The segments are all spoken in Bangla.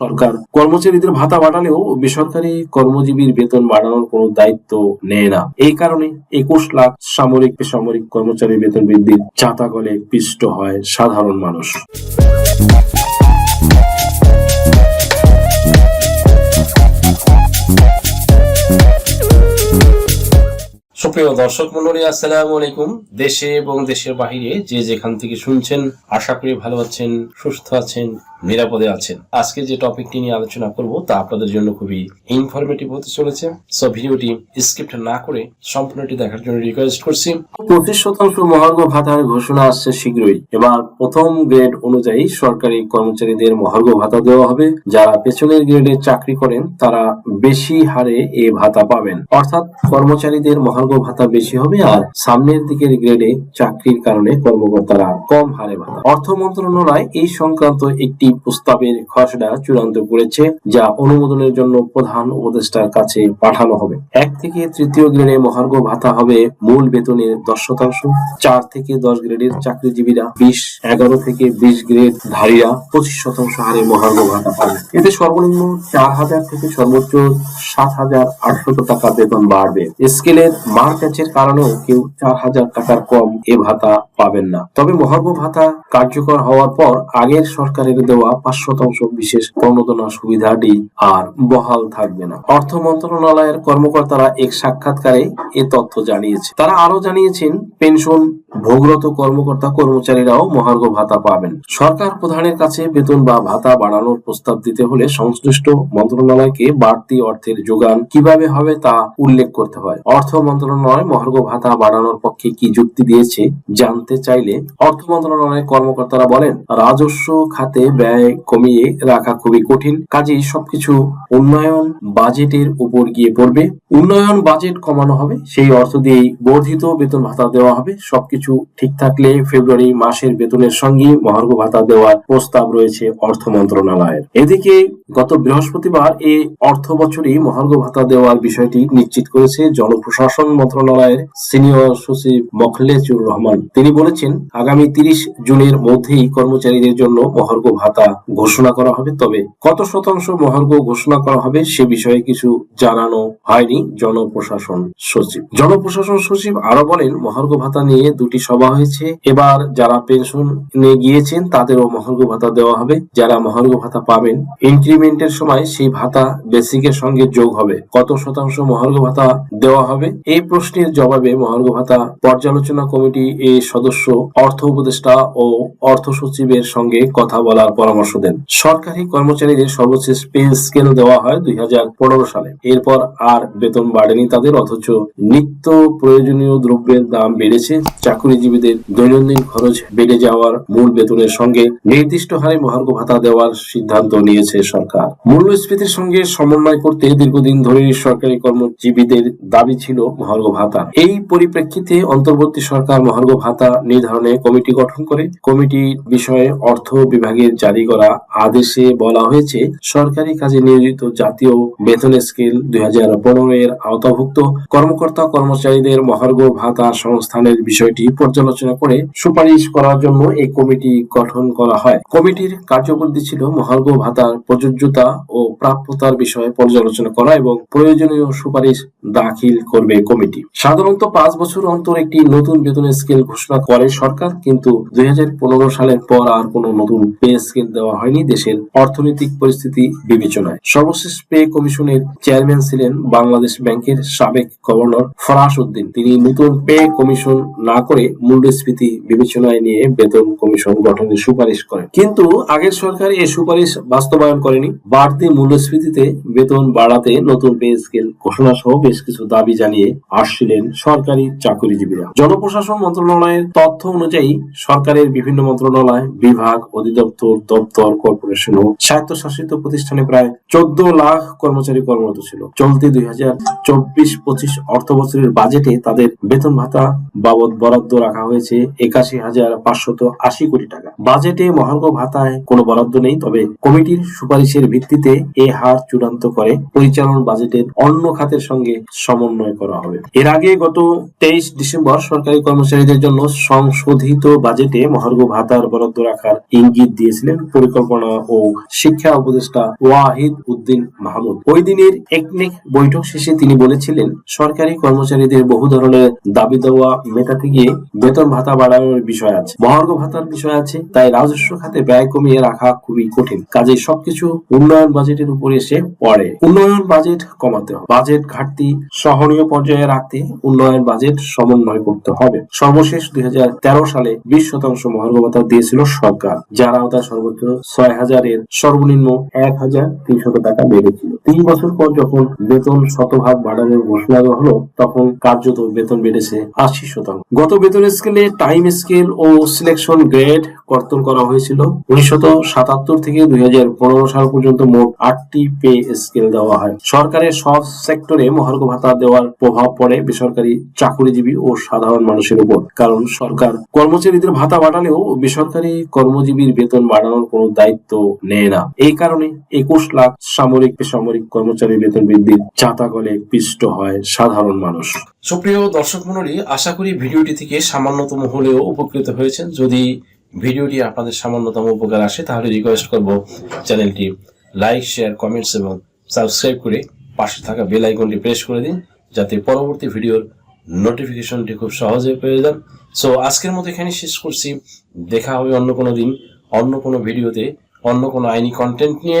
সরকার কর্মচারীদের ভাতা বাড়ালেও বেসরকারি কর্মজীবীর বেতন বাড়ানোর কোনো দায়িত্ব নেয় না। এই কারণে একুশ লাখ সামরিক বেসামরিক কর্মচারীর বেতন বৃদ্ধির চাতাকলে পিষ্ট হয় সাধারণ মানুষ। সুপ্রিয় দর্শক মন্ডলী আসসালামু আলাইকুম। দেশে এবং দেশের বাহিরে যে যেখান থেকে শুনছেন, আশা করি ভালো আছেন, সুস্থ আছেন নিরাপদে আছেন। আজকে যে টপিকটি নিয়ে আলোচনা করব, তা আপনাদের জন্য খুবই ইনফরমেটিভ হতে চলেছে। সো ভিডিওটি স্ক্রিপ্ট না করে সম্পূর্ণটি দেখার জন্য রিকোয়েস্ট করছি। পঁচিশ শতাংশ মহার্ঘ ভাতার ঘোষণা আসছে শীঘ্রই। এবার প্রথম গ্রেড অনুযায়ী সরকারি কর্মচারীদের মহার্ঘ ভাতা দেওয়া হবে। যারা পেছনের গ্রেডে চাকরি করেন, তারা বেশি হারে এ ভাতা পাবেন। অর্থাৎ কর্মচারীদের মহার্ঘ ভাতা বেশি হবে আর সামনের দিকের গ্রেডে চাকরির কারণে কর্মকর্তারা কম হারে ভাতা। অর্থ মন্ত্রণালয় এই সংক্রান্ত একটি প্রস্তাবের খসড়া চূড়ান্ত করেছে, যা অনুমোদনের জন্য প্রধান উপদেষ্টার কাছে পাঠানো হবে। এক থেকে তৃতীয় গ্রেডে মহার্ঘ ভাতা হবে মূল বেতনের দশ শতাংশ চার থেকে দশ গ্রেডের চাকরিজীবীরা বিশ, এগারো থেকে বিশ গ্রেড ধারীরা পঁচিশ শতাংশ হারে মহার্ঘ ভাতা পাবে। এতে সর্বনিম্ন চার হাজার থেকে সর্বোচ্চ সাত হাজার আটশত টাকা বেতন বাড়বে। স্কেলের মার প্যাচের কারণেও কেউ চার হাজার টাকার কম এ ভাতা পাবেন না। তবে মহার্ঘ ভাতা কার্যকর হওয়ার পর আগের সরকারের দেওয়া পাঁচ শতাংশ বিশেষ প্রণোদনা সুবিধাটি আর বহাল থাকবে না। অর্থ মন্ত্রণালয়ের কর্মকর্তারা এক সাক্ষাৎকারে এ তথ্য জানিয়েছে। তারা আরও জানিয়েছেন, পেনশন ভোগরত কর্মকর্তা কর্মচারীরাও মহার্ঘ ভাতা পাবেন। সরকার প্রধানের কাছে বেতন বা ভাতা বাড়ানোর প্রস্তাব দিতে হলে সংশ্লিষ্ট মন্ত্রণালয়কে বাড়তি অর্থের যোগান কীভাবে হবে তা উল্লেখ করতে হয়। অর্থ মন্ত্রণালয় মহার্ঘ ভাতা বাড়ানোর পক্ষে কি যুক্তি দিয়েছে জানতে চাইলে অর্থ মন্ত্রণালয়ের কর্মকর্তারা বলেন, রাজস্ব খাতে ব্যয় কমিয়ে রাখা খুবই কঠিন। কাজেই সবকিছু উন্নয়ন বাজেটের উপর গিয়ে পড়বে। উন্নয়ন বাজেট কমানো হবে, সেই অর্থ দিয়েই বর্ধিত বেতন ভাতা দেওয়া হবে। সবকিছু ঠিক থাকলে ফেব্রুয়ারি মাসের বেতনের সঙ্গে মহার্ঘ ভাতা দেওয়ার প্রস্তাব রয়েছে অর্থ মন্ত্রণালয়ের। এদিকে গত বৃহস্পতিবার এ অর্থ বছরই মহার্ঘ ভাতা দেওয়ার বিষয়টি নিশ্চিত করেছে জনপ্রশাসন মন্ত্রণালয়ের সিনিয়র সচিব মখলেজুর রহমান। তিনি বলেছেন, আগামী তিরিশ জুনের মধ্যেই কর্মচারীদের জন্য মহার্ঘ ভাতা ঘোষণা করা হবে। তবে কত শতাংশ মহার্ঘ ঘোষণা করা হবে সে বিষয়ে কিছু জানানো হয়নি জনপ্রশাসন সচিব। জনপ্রশাসন সচিব আরও বলেন, মহার্ঘ ভাতা নিয়ে দুটি সভা হয়েছে। এবার যারা পেনশন নিয়ে গিয়েছেন, তাদেরও মহার্ঘ ভাতা দেওয়া হবে। যারা মহার্ঘ ভাতা পাবেন, ইনক্রিমেন্টের সময় সেই ভাতা বেসিকের সঙ্গে যোগ হবে। কত শতাংশ মহার্ঘ ভাতা দেওয়া হবে? এই প্রশ্নের জবাবে মহার্ঘ ভাতা পর্যালোচনা কমিটি এর সদস্য, অর্থ উপদেষ্টা ও অর্থ সচিবের সঙ্গে কথা বলার পরামর্শ দেন। সরকারি কর্মচারীদের সর্বশেষ পে স্কেল দেওয়া হয় দুই সালে। এরপর আর বেতন বাড়েনি তাদের, অথচ নিত্য প্রয়োজনীয় দ্রব্যের দাম বেড়েছে। চাকরিজীবীদের দৈনন্দিন খরচ বেড়ে যাওয়ার মূল বেতনের সঙ্গে নির্দিষ্ট হারে মহার্ঘ ভাতা দেওয়ার সিদ্ধান্ত নিয়েছে সরকার। মূল্যস্ফীতির সঙ্গে সমন্বয় করতে দীর্ঘদিন ধরে সরকারি কর্মজীবীদের দাবি ছিল মহার্ঘ ভাতা। এই পরিপ্রেক্ষিতে অন্তর্বর্তী সরকার মহার্ঘ ভাতা নির্ধারণে কমিটি গঠন করে। কমিটি বিষয়ে অর্থ বিভাগের জারি করা আদেশে বলা হয়েছে, সরকারি কাজে নিয়োজিত জাতীয় বেতন স্কেল দুই হাজার পনেরো এর আওতাভুক্ত কর্মকর্তা কর্মচারীদের মহার্ঘ ভাতা সংস্থানের বিষয়টি পর্যালোচনা করে সুপারিশ করার জন্য এই কমিটি গঠন করা হয়। কমিটির কার্যপদ্ধতি ছিল মহার্ঘ ভাতার প্রযোজ্যতা ও প্রাপ্যতার বিষয়ে পর্যালোচনা করা এবং প্রয়োজনীয় সুপারিশ দাখিল করবে কমিটি। সাধারণত পাঁচ বছর অন্তর একটি নতুন বেতন স্কেল ঘোষণা করে সরকার, কিন্তু দুই হাজার পনেরো সালের পর আর কোনো নতুন পে স্কেল দেওয়া হয়নি দেশের অর্থনৈতিক পরিস্থিতি বিবেচনায়। সর্বশেষ পে কমিশনের চেয়ারম্যান ছিলেন বাংলাদেশ ব্যাংকের সাবেক গভর্নর ফরাস উদ্দিন। তিনি নতুন পে কমিশন না করে মূল্যস্ফীতি বিবেচনায় নিয়ে বেতন কমিশন গঠনের সুপারিশ করেন। কিন্তু আগের সরকার এই সুপারিশ বাস্তবায়ন করেনি। বাড়তি মূল্যস্ফীতিতে বেতন বাড়াতে নতুন পে স্কেল ঘোষণা সহ বেশ কিছু দাবি জানিয়ে আসছিলেন সরকারি চাকরিজীবীরা। জনপ্রশাসন মন্ত্রণালয়ের তথ্য অনুযায়ী সরকারের বিভিন্ন মন্ত্রণালয়, বিভাগ, অধিদপ্তর দপ্তর, কর্পোরেশন ও স্বায়ত্তশাসিত প্রতিষ্ঠানে প্রায় চোদ্দ লাখ কর্মচারী কর্মরত ছিল। চলতি দুই হাজার চব্বিশ পঁচিশ অর্থ বছরের বাজেটে তাদের বেতন ভাতা বাবদ বরাদ্দ রাখা হয়েছে একাশি হাজার পাঁচশত আশি কোটি টাকা। বাজেটে মহার্ঘ ভাতায় কোনো বরাদ্দ নেই, তবে কমিটির সুপারিশের ভিত্তিতে এ হার চূড়ান্ত করে পরিচালন বাজেটের অন্য খাতের সঙ্গে সমন্বয় করা হবে। এর আগে গত তেইশ ডিসেম্বর সরকারি কর্মচারীদের জন্য সংশোধিত বাজেটে মহার্ঘ ভাতার বরাদ্দ রাখার ইঙ্গিত দিয়েছিলেন পরিকল্পনা ও শিক্ষা উপদেষ্টা ওয়াহিদ উদ্দিন মাহমুদ। ওই দিনের একনেক বৈঠক শেষে তিনি বলেছিলেন, সরকারি কর্মচারীদের বহু ধরনের দাবি দেওয়া মেটাতে গিয়ে বেতন ভাতা বাড়ানোর বিষয় আছে। মহার্ঘ ভাতার বিষয় আছে, তাই রাজস্ব খাতে ব্যয় কমিয়ে রাখা খুবই কঠিন। কাজে সবকিছু উন্নয়ন বাজেটের উপর এসে পড়ে। উন্নয়ন বাজেট কমাতে হবে। বাজেট ঘাটতি সহনীয় পর্যায়ে রাখতে উন্নয়ন বাজেট সমন্বয় করতে হবে। সর্বশেষ দুই হাজার তেরো সালে বিশ শতাংশ মহার্ঘ ভাতা দিয়েছিল সরকার, যার আওতায় সর্বোচ্চ ছয় হাজারের সর্বনিম্ন এক হাজার তিনশত টাকা বেড়েছিল। তিন বছর পর যখন বেতন শতভাগ বাড়ানোর ঘোষণা দেওয়া হলো, তখন কার্যত বেতন বেড়েছে আশি শতাংশ। গত বেতন স্কেলে টাইম স্কেল ও সিলেকশন গ্রেড কর্তন করা হয়েছিল। উনিশশো সাতাত্তর থেকে দুই হাজার পনেরো সাল পর্যন্ত মোট আটটি পে স্কেল দেওয়া হয়। সরকারের সব সেক্টরে মহার্ঘ ভাতা দেওয়ার প্রভাব পড়ে বেসরকারি চাকরিজীবী ও সাধারণ মানুষের উপর। কারণ সরকার কর্মচারীদের ভাতা বাড়ালেও বেসরকারি কর্মজীবীর বেতন বাড়ানোর কোনো দায়িত্ব নেয় না। এই কারণে একুশ লাখ সামরিক বেসামরিক কর্মচারী বেতন বৃদ্ধির চাতাকলে পিষ্ট হয় সাধারণ মানুষ। সুপ্রিয় দর্শক মন্ডলী আশা করি ভিডিওটি থেকে সামান্যতম হলেও উপকৃত হয়েছেন। যদি ভিডিওটি আপনাদের সামান্যতম উপকার আসে, তাহলে রিকোয়েস্ট করব চ্যানেলটি লাইক শেয়ার কমেন্টস এবং সাবস্ক্রাইব করে পাশে থাকা বেল আইকনটি প্রেস করে দিন, যাতে পরবর্তী ভিডিওর নোটিফিকেশনটি খুব সহজে পেয়ে যান। সো আজকের মতো এখানে শেষ করছি। দেখা হবে অন্য কোনো দিন, অন্য কোনো ভিডিওতে, অন্য কোনো আইনি কন্টেন্ট নিয়ে।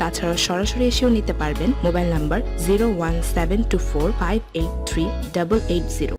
তাছাড়া সরাসরি এসেও নিতে পারবেন। Mobile number zero one seven two four five eight three double eight zero.